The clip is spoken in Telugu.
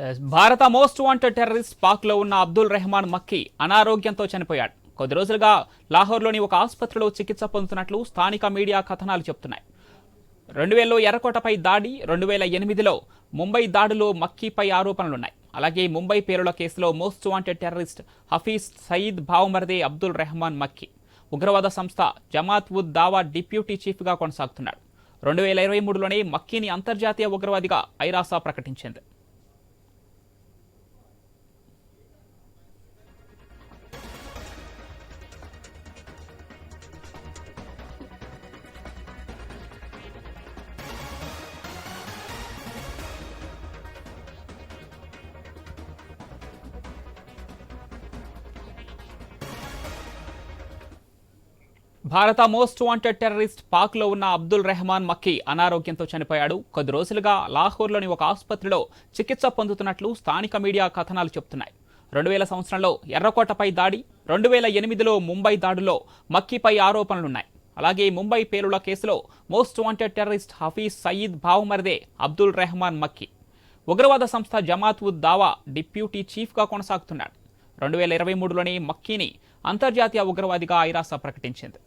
Uh, భారత మోస్ట్ వాంటెడ్ టెర్రరిస్ట్ పాక్లో ఉన్న అబ్దుల్ రెహమాన్ మక్కీ అనారోగ్యంతో చనిపోయాడు. కొద్ది రోజులుగా లాహోర్లోని ఒక ఆసుపత్రిలో చికిత్స పొందుతున్నట్లు స్థానిక మీడియా కథనాలు చెబుతున్నాయి. రెండు వేలలో ఎర్రకోటపై దాడి రెండు వేల ఎనిమిదిలో ముంబై దాడిలో మక్కీపై ఆరోపణలున్నాయి. అలాగే ముంబై పేరుల కేసులో most wanted terrorist Hafiz Saeed భావమర్దే Abdul Rehman Makki. ఉగ్రవాద సంస్థ జమాత్ ఉద్ దావా డిప్యూటీ చీఫ్గా కొనసాగుతున్నాడు. రెండు వేల ఇరవై మూడులోనే మక్కీని అంతర్జాతీయ ఉగ్రవాదిగా ఐరాసా ప్రకటించింది. భారత మోస్ట్ వాంటెడ్ టెర్రరిస్ట్ పాక్లో ఉన్న అబ్దుల్ రెహమాన్ మక్కీ అనారోగ్యంతో చనిపోయాడు. కొద్ది రోజులుగా లాహోర్లోని ఒక ఆసుపత్రిలో చికిత్స పొందుతున్నట్లు స్థానిక మీడియా కథనాలు చెబుతున్నాయి. రెండు వేల సంవత్సరంలో ఎర్రకోటపై దాడి రెండు వేల ఎనిమిదిలో ముంబై దాడిలో మక్కీపై ఆరోపణలున్నాయి. అలాగే ముంబై పేలుల కేసులో most wanted terrorist Hafiz Saeed భావమర్దే Abdul Rehman Makki. ఉగ్రవాద సంస్థ జమాత్ ఉద్ దావా డిప్యూటీ చీఫ్గా కొనసాగుతున్నాడు. రెండు వేల ఇరవై మూడులోనే మక్కీని అంతర్జాతీయ ఉగ్రవాదిగా ఐరాస ప్రకటించింది.